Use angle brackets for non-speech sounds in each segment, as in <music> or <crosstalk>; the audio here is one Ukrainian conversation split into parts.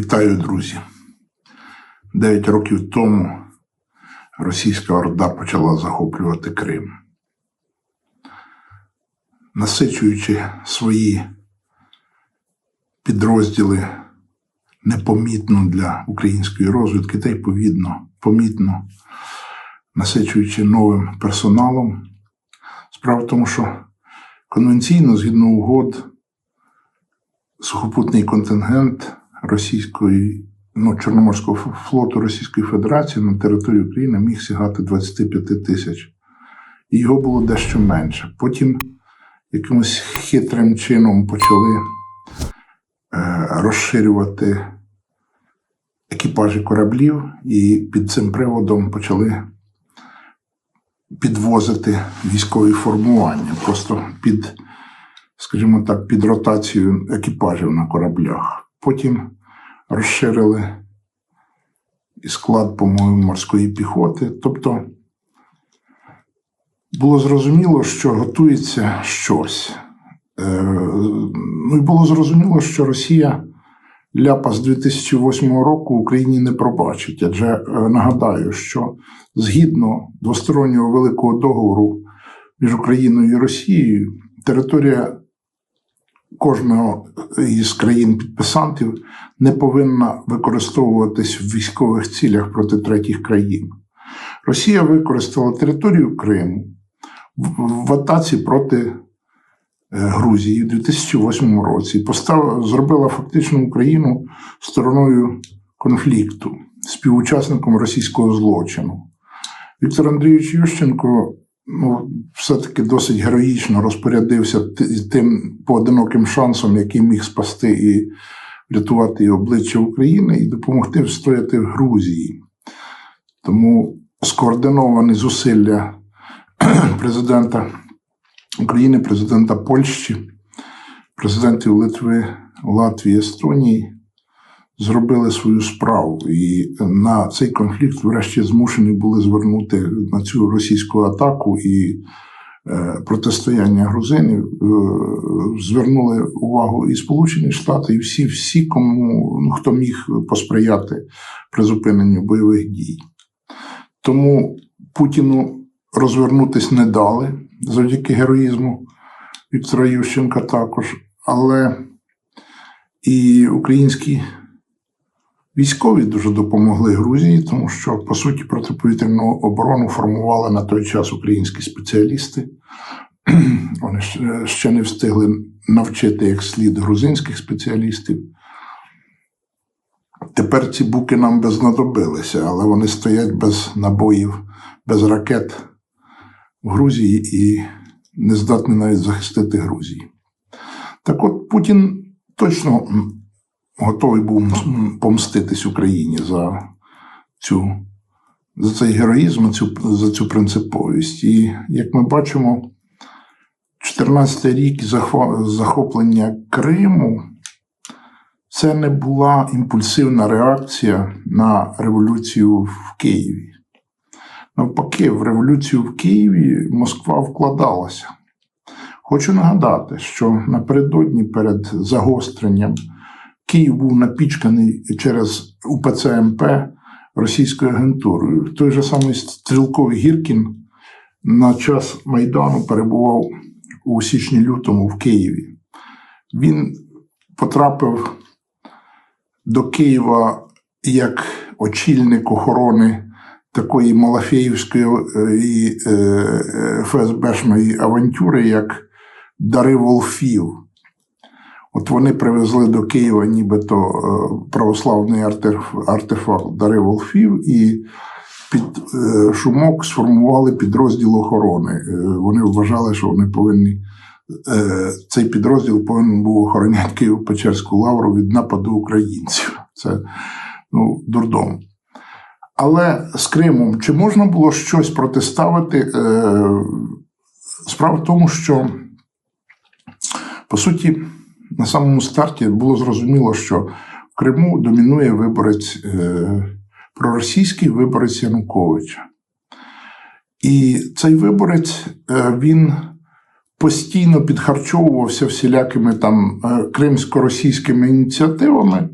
Вітаю, друзі. Дев'ять років тому російська орда почала захоплювати Крим. Насичуючи свої підрозділи непомітно для української розвідки, та й повідно, помітно насичуючи новим персоналом. Справа в тому, що конвенційно, згідно угод, сухопутний контингент російської, ну, Чорноморського флоту Російської Федерації на території України міг сягати 25 тисяч. І його було дещо менше. Потім якимось хитрим чином почали е, розширювати екіпажі кораблів, і під цим приводом почали підвозити військові формування, просто під, скажімо так, під ротацію екіпажів на кораблях. Потім розширили і склад, по-моєму, морської піхоти. Тобто було зрозуміло, що готується щось. Е, Ну і було зрозуміло, що Росія ляпа з 2008 року Україні не пробачить. Адже е, нагадаю, що згідно двостороннього великого договору між Україною і Росією, територія кожного із країн-підписантів не повинна використовуватись в військових цілях проти третіх країн. Росія використала територію Криму в- в атаці проти е, Грузії у 2008 році. Постав, зробила фактично Україну стороною конфлікту, співучасником російського злочину. Віктор Андрійович Ющенко ну, все-таки досить героїчно розпорядився тим поодиноким шансом, який міг спасти і врятувати обличчя України, і допомогти встояти в Грузії. Тому скоординовані зусилля <clears throat> президента України, президента Польщі, президентів Литви, Латвії, Естонії зробили свою справу. І на цей конфлікт, врешті, змушені були звернути на цю російську атаку і е, протистояння грузинів, е, звернули увагу і Сполучені Штати, і всі, всі кому ну, хто міг посприяти призупиненню бойових дій. Тому Путіну розвернутись не дали завдяки героїзму Віктора Ющенка також. Але і українські військові дуже допомогли Грузії, тому що, по суті, протиповітряну оборону формували на той час українські спеціалісти. <clears throat> Вони ще- не встигли навчити як слід грузинських спеціалістів. Тепер ці буки нам би знадобилися, але вони стоять без набоїв, без ракет в Грузії і не здатні навіть захистити Грузію. Так от Путін точно готовий був помститись Україні за цю. За цей героїзм, цю, за цю принциповість. І як ми бачимо, 14 рік захоплення Криму це не була імпульсивна реакція на революцію в Києві. Навпаки, в революцію в Києві Москва вкладалася. Хочу нагадати, що напередодні перед загостренням Київ був напічканий через УПЦ МП російською агентурою. Той же самий Стрілковий Гіркін на час Майдану перебував у січні-лютому в Києві. Він потрапив до Києва як очільник охорони такої Малафеївської е, і е, ФСБшної авантюри, як Дари Волфів. От вони привезли до Києва нібито е, православний артеф- артефакт Дари Волфів і під е, шумок сформували підрозділ охорони. Е, Вони вважали, що вони повинні. Цей підрозділ повинен був охороняти Києво-Печерську лавру від нападу українців. Це ну, дурдом. Але з Кримом чи можна було щось протиставити? Справа в тому, що по суті, на самому старті було зрозуміло, що в Криму домінує виборець е, проросійський виборець Януковича. І цей виборець е, він постійно підхарчовувався всілякими там е, кримсько-російськими ініціативами.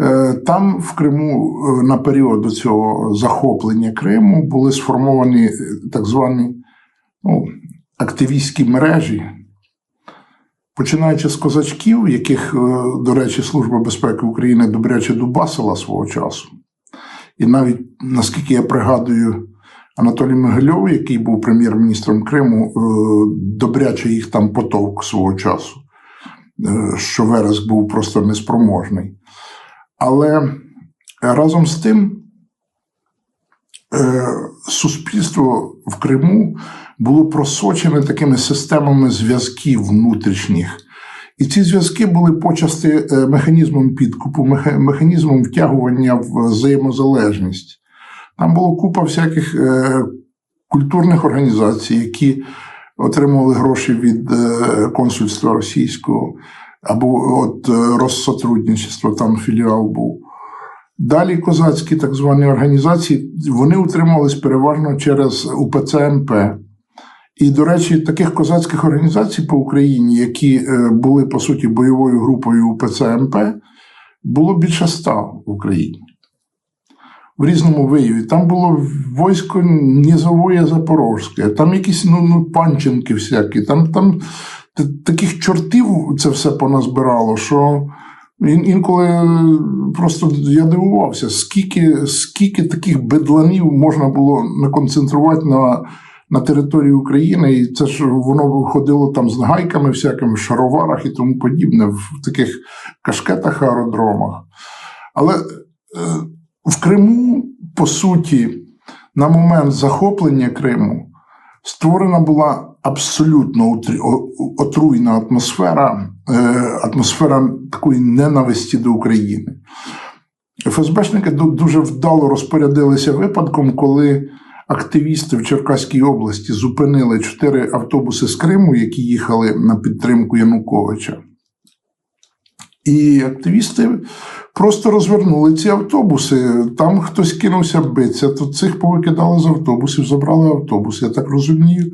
Е, Там в Криму е, на період цього захоплення Криму були сформовані е, так звані ну, активістські мережі, починаючи з козачків, яких, е, до речі, Служба безпеки України добряче дубасила свого часу. І навіть, наскільки я пригадую, Анатолій Могильов, який був прем'єр-міністром Криму, е, добряче їх там потовк свого часу, е, що Вереск був просто неспроможний. Але разом з тим суспільство в Криму було просочене такими системами зв'язків внутрішніх. І ці зв'язки були почасти е, механізмом підкупу, механізмом втягування в взаємозалежність. Там було купа всяких е, культурних організацій, які отримували гроші від е, консульства російського або от е, Россотрудничества, там філіал був. Далі козацькі так звані організації вони утримувались переважно через УПЦ МП. І, до речі, таких козацьких організацій по Україні, які е, були по суті бойовою групою УПЦ МП, було більше ста в Україні. В різному вияві. Там було військо Нізовоє Запорозьке, там якісь ну, ну, панченки всякі, там, там таких чортів це все поназбирало, що інколи просто я дивувався, скільки, скільки таких бедланів можна було наконцентрувати на, на території України, і це ж воно ходило там з нагайками, всякими в шароварах і тому подібне, в таких кашкетах аеродромах. Але е, в Криму, по суті, на момент захоплення Криму створена була абсолютно отруйна атмосфера, е, атмосфера такої ненависті до України. ФСБшники дуже вдало розпорядилися випадком, коли активісти в Черкаській області зупинили чотири автобуси з Криму, які їхали на підтримку Януковича. І активісти просто розвернули ці автобуси. Там хтось кинувся битися, то цих повикидали з автобусів, забрали автобуси. Я так розумію,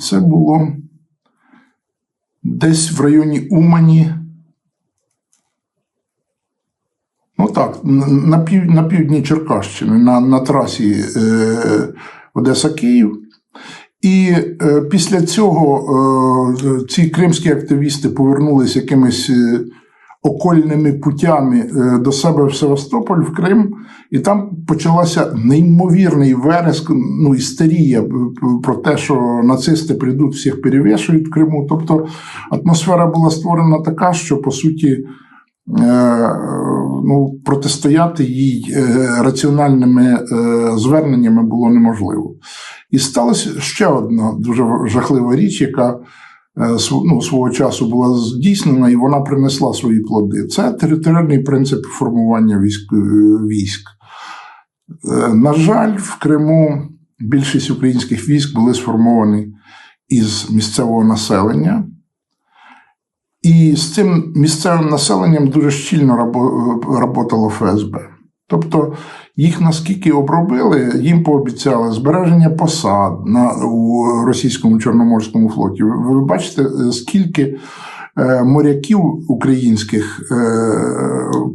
це було десь в районі Умані. Ну так, на, пів, на півдні Черкащини, на, на трасі е, Одеса-Київ. І е, після цього е, ці кримські активісти повернулися якимись е, окольними путями е, до себе в Севастополь, в Крим, і там почалася неймовірний вереск, ну істерія про те, що нацисти прийдуть, всіх перевішують в Криму. Тобто атмосфера була створена така, що по суті. е, Ну, протистояти їй е, раціональними зверненнями було неможливо. І сталася ще одна дуже жахлива річ, яка ну, свого часу була здійснена, і вона принесла свої плоди. Це територіальний принцип формування військ. е, військ. Е, На жаль, в Криму більшість українських військ були сформовані із місцевого населення. І з цим місцевим населенням дуже щільно рабо- работало ФСБ. Тобто їх наскільки обробили, їм пообіцяли збереження посад на, у російському Чорноморському флоті. Ви, бачите, скільки е, моряків українських е,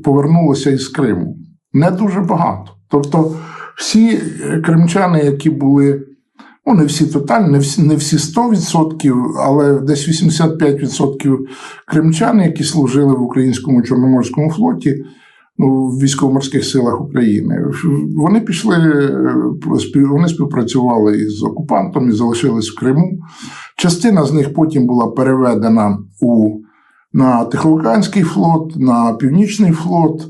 повернулося із Криму? Не дуже багато. Тобто, всі кримчани, які були, ну не всі тотально, не всі, не всі 100%, але десь 85% кримчан, які служили в українському Чорноморському флоті, в військово-морських силах України. Вони пішли, е, вони співпрацювали із окупантом і залишились в Криму. Частина з них потім була переведена у, на Тихоокеанський флот, на Північний флот.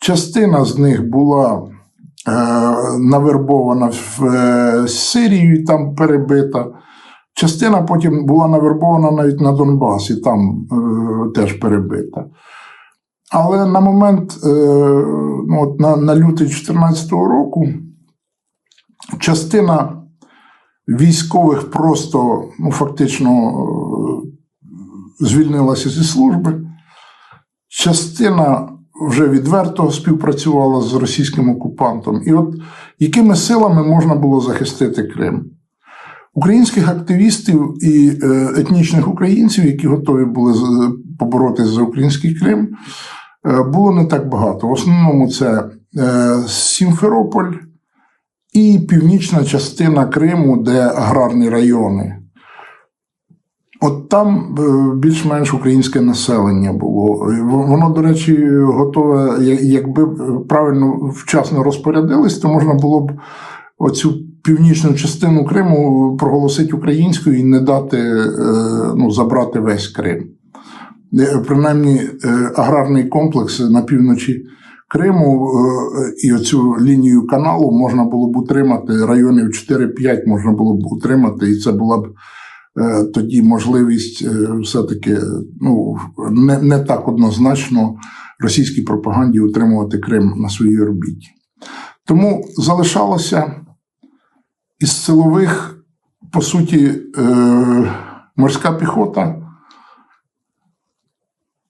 Частина з них була е, навербована в е, Сирію і там перебита. Частина потім була навербована навіть на Донбас і там е, теж перебита. Але на момент е, ну, от на, на лютий 2014 року частина військових просто ну, фактично е, звільнилася зі служби. Частина вже відверто співпрацювала з російським окупантом. І от якими силами можна було захистити Крим? Українських активістів і е, етнічних українців, які готові були поборотися за український Крим, е, було не так багато. В основному це е, Сімферополь і північна частина Криму, де аграрні райони. От там більш-менш українське населення було. Воно, до речі, готове, якби правильно вчасно розпорядились, то можна було б оцю північну частину Криму проголосити українською і не дати е, ну, забрати весь Крим. Е, Принаймні, е, аграрний комплекс на півночі Криму і оцю лінію каналу можна було б утримати, районів 4-5 можна було б утримати, і це була б тоді можливість все-таки ну, не, не так однозначно російській пропаганді утримувати Крим на своїй орбіті. Тому залишалося із силових, по суті, е, морська піхота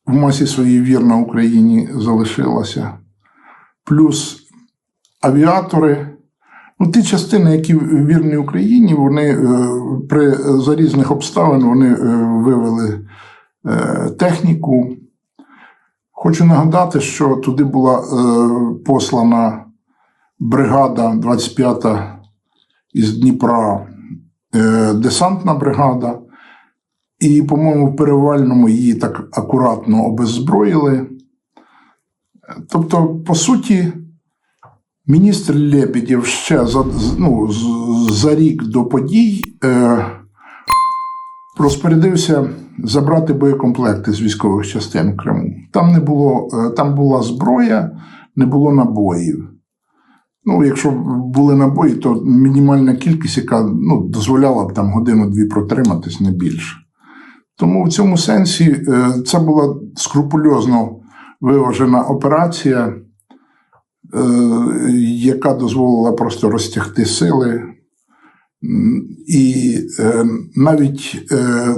в масі своїй вірна Україні залишилася, плюс авіатори. Ну, ті частини, які вірні Україні, вони е, при за різних обставин вони е, вивели техніку. Хочу нагадати, що туди була послана бригада 25-та із Дніпра, е, десантна бригада, і, по-моєму, в перевальному її так акуратно обеззброїли. Тобто, по суті, міністр Лебедєв ще за, ну, за рік до подій е, розпорядився забрати боєкомплекти з військових частин в Криму. Там не було, е, там була зброя, не було набоїв. Ну, якщо були набої, то мінімальна кількість, яка ну, дозволяла б там годину-дві протриматись, не більше. Тому в цьому сенсі е, це була скрупульозно виважена операція, е, яка дозволила просто розтягти сили. І е, навіть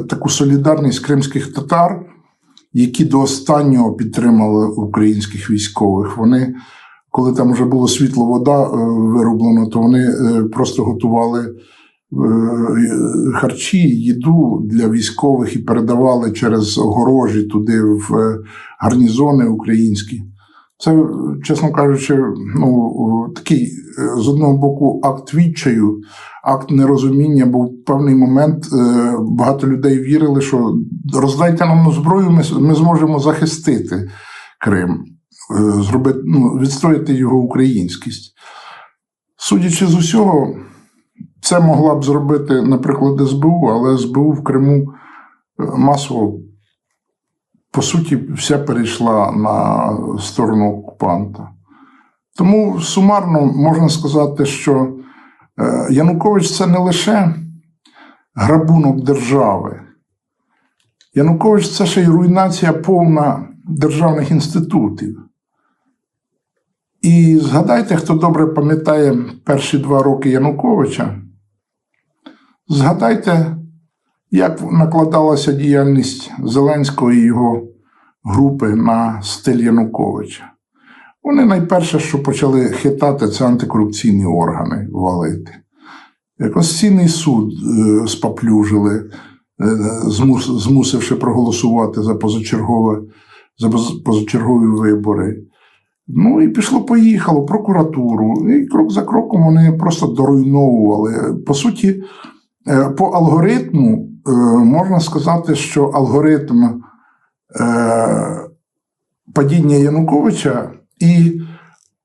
таку солідарність кримських татар, які до останнього підтримали українських військових, вони, коли там вже було світло, вода е, вироблено, то вони е, просто готували е, харчі, їду для військових і передавали через огорожі туди в гарнізони українські. Це, чесно кажучи, ну, такий з одного боку акт відчаю, акт нерозуміння, бо в певний момент багато людей вірили, що роздайте нам зброю, ми, ми зможемо захистити Крим, зробити, ну, відстояти його українськість. Судячи з усього, це могла б зробити, наприклад, СБУ, але СБУ в Криму е, масово, по суті, вся перейшла на сторону окупанта. Тому сумарно можна сказати, що е, Янукович це не лише грабунок держави. Янукович це ще й руйнація повна державних інститутів. І згадайте, хто добре пам'ятає перші два роки Януковича, згадайте, як накладалася діяльність Зеленського і його групи на стиль Януковича. Вони найперше, що почали хитати, це антикорупційні органи валити. Конституційний суд е, споплюжили, е, змусивши проголосувати за позачергове, за позачергові вибори. Ну і пішло-поїхало, прокуратуру. І крок за кроком вони просто доруйновували. По суті, е, по алгоритму е, можна сказати, що алгоритм е, падіння Януковича і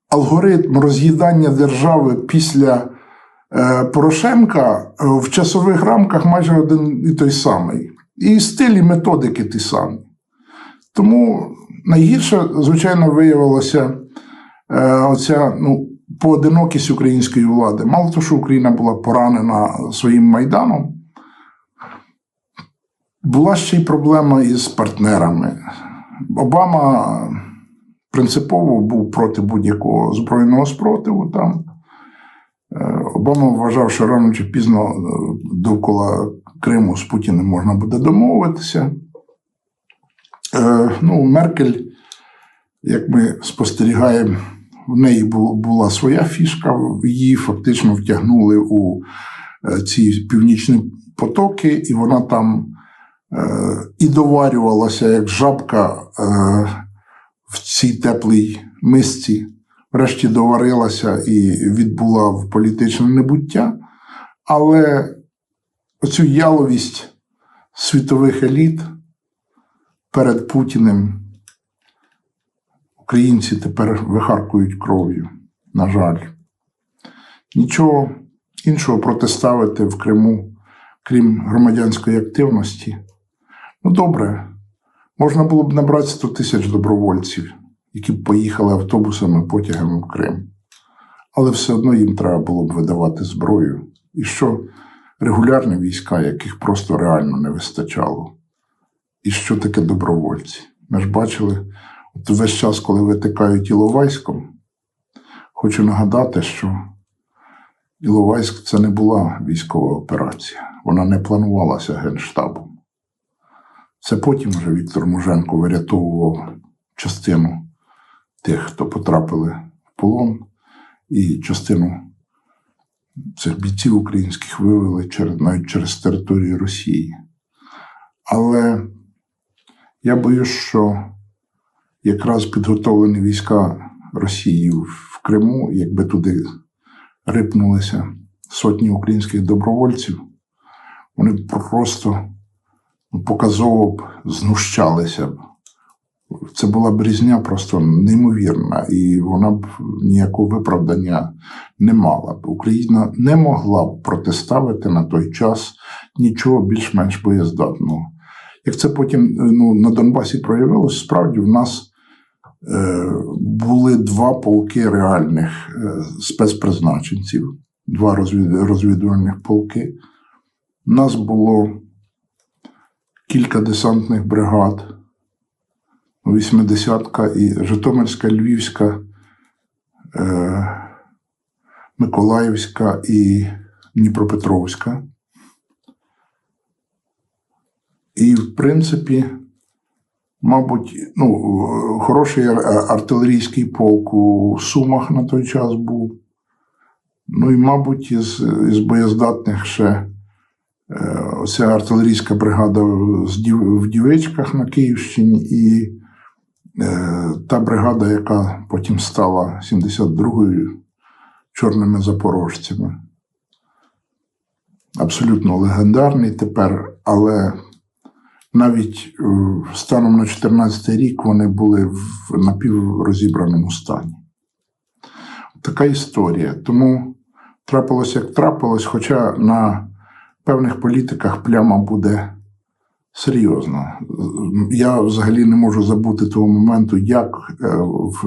алгоритм роз'їдання держави після Порошенка в часових рамках майже один і той самий. І стиль, і методики ті самі. Тому найгірше, звичайно, виявилося е, оця ну, поодинокість української влади. Мало того, що Україна була поранена своїм майданом, була ще й проблема із партнерами. Обама принципово був проти будь-якого збройного спротиву там. Е, Обама вважав, що рано чи пізно е, довкола Криму з Путіним можна буде домовитися. Е, Ну, Меркель, як ми спостерігаємо, в неї була своя фішка, її фактично втягнули у е, ці північні потоки, і вона там е, і доварювалася як жабка в цій теплій мисці, врешті доварилася і відбула в політичне небуття. Але оцю яловість світових еліт перед Путіним українці тепер вихаркують кров'ю, на жаль. Нічого іншого протиставити в Криму, крім громадянської активності. Ну, добре, можна було б набрати 100 тисяч добровольців, які б поїхали автобусами, потягами в Крим. Але все одно їм треба було б видавати зброю. І що регулярні війська, яких просто реально не вистачало. І що таке добровольці? Ми ж бачили, от весь час, коли витикають Іловайськом, хочу нагадати, що Іловайськ це не була військова операція, вона не планувалася Генштабом. Це потім вже Віктор Муженко вирятовував частину тих, хто потрапили в полон, і частину цих бійців українських вивели навіть через територію Росії. Але я боюсь, що якраз підготовлені війська Росії в Криму, якби туди рипнулися сотні українських добровольців, вони просто показово б знущалися б. Це була б різня просто неймовірна, і вона б ніякого виправдання не мала б. Україна не могла б протиставити на той час нічого більш-менш боєздатного. Як це потім ну, на Донбасі проявилось, справді в нас е, були два полки реальних е, спецпризначенців, два розвід, розвідувальних полки. У нас було кілька десантних бригад. Вісьмидесятка і Житомирська, Львівська, е, Миколаївська і Дніпропетровська. І, в принципі, мабуть, ну, хороший артилерійський полк у Сумах на той час був. Ну і, мабуть, із, із боєздатних ще е, оця артилерійська бригада в Дівечках на Київщині і Е, та бригада, яка потім стала 72-ю чорними запорожцями. Абсолютно легендарний тепер, але навіть е, станом на 2014 рік вони були в напіврозібраному стані. Така історія. Тому трапилось як трапилось, хоча на певних політиках пляма буде Серйозно, я взагалі не можу забути того моменту, як е,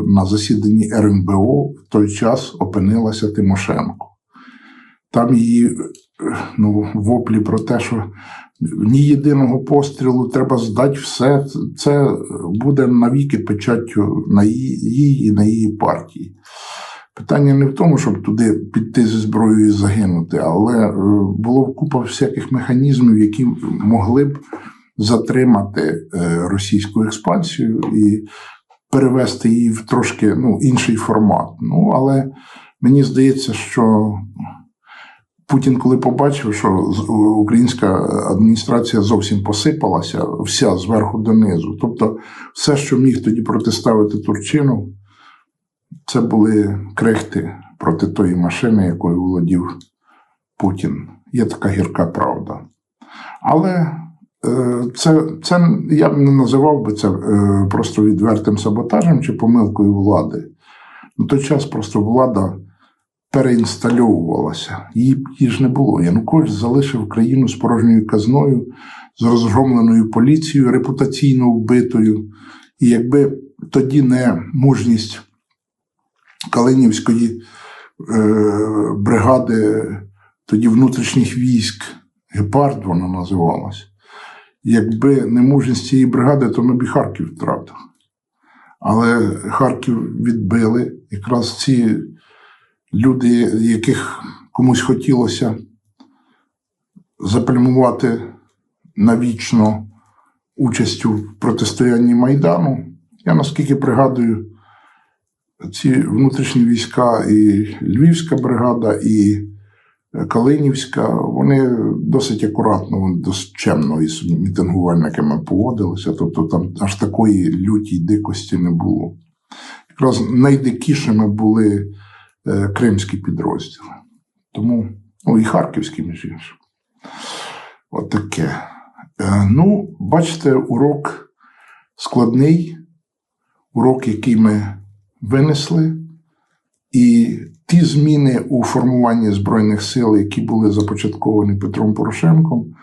на засіданні РНБО в той час опинилася Тимошенко. Там її е, ну, воплі про те, що ні єдиного пострілу треба здати все. Це буде навіки печаттю на її, і на її партії. Питання не в тому, щоб туди піти зі зброєю і загинути, але е, було купа всяких механізмів, які могли б затримати е, російську експансію і перевести її в трошки ну, інший формат. Ну, але мені здається, що Путін, коли побачив, що українська адміністрація зовсім посипалася, вся зверху донизу. Тобто, все, що міг тоді протиставити Турчину, це були крихти проти тої машини, якою володів Путін. Є така гірка правда. Але е, це, це я б не називав би це е, просто відвертим саботажем чи помилкою влади. На той час просто влада переінстальовувалася. Її, її ж не було. Янукович залишив країну з порожньою казною, з розгромленою поліцією, репутаційно вбитою. І якби тоді не мужність Калинівської е, бригади, тоді внутрішніх військ, Гепард вона називалась. Якби не мужність цієї бригади, то ми б і Харків втратили. Але Харків відбили. Якраз ці люди, яких комусь хотілося запальмувати навічно участю в протистоянні Майдану. Я наскільки пригадую, ці внутрішні війська, і Львівська бригада, і Калинівська, вони досить акуратно, досить чемно із мітингувальниками поводилися. Тобто там аж такої лютій дикості не було. якраз найдикішими були е, кримські підрозділи. Тому, ну і харківські, між іншим. Отаке. Е, ну, бачите, урок складний, урок, який ми винесли. І ті зміни у формуванні Збройних сил, які були започатковані Петром Порошенком,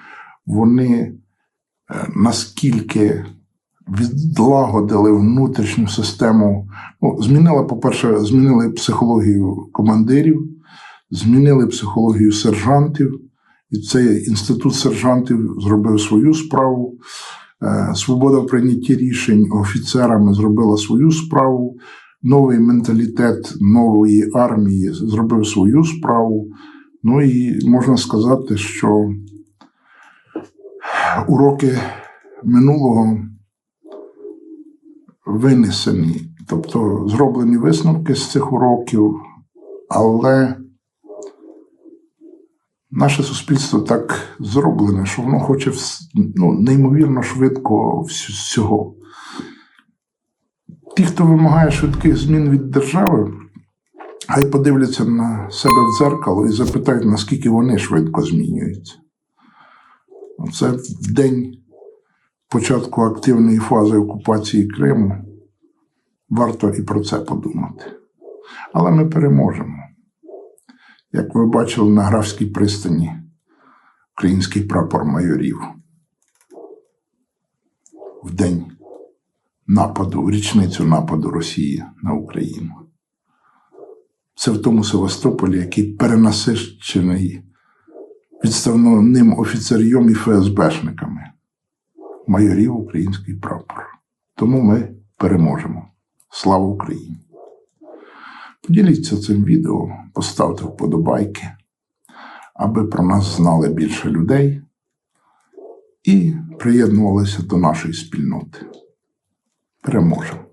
вони е, наскільки відлагодили внутрішню систему. Ну, змінили, по-перше, змінили психологію командирів, змінили психологію сержантів, і цей інститут сержантів зробив свою справу. Е, Свобода в прийнятті рішень офіцерами зробила свою справу. Новий менталітет нової армії зробив свою справу. Ну і можна сказати, що уроки минулого винесені, тобто зроблені висновки з цих уроків, але наше суспільство так зроблене, що воно хоче ну, неймовірно швидко вс- всього. Ті, хто вимагає швидких змін від держави, хай подивляться на себе в дзеркало і запитають, наскільки вони швидко змінюються. Це в день початку активної фази окупації Криму. Варто і про це подумати. Але ми переможемо. Як ви бачили на Графській пристані, український прапор майорів. В день нападу, в річницю нападу Росії на Україну. Це в тому Севастополі, який перенасищений відставним офіцер'єм і ФСБшниками. Майорів український прапор. Тому ми переможемо. Слава Україні! Поділіться цим відео, поставте вподобайки, аби про нас знали більше людей і приєднувалися до нашої спільноти. Переможемо!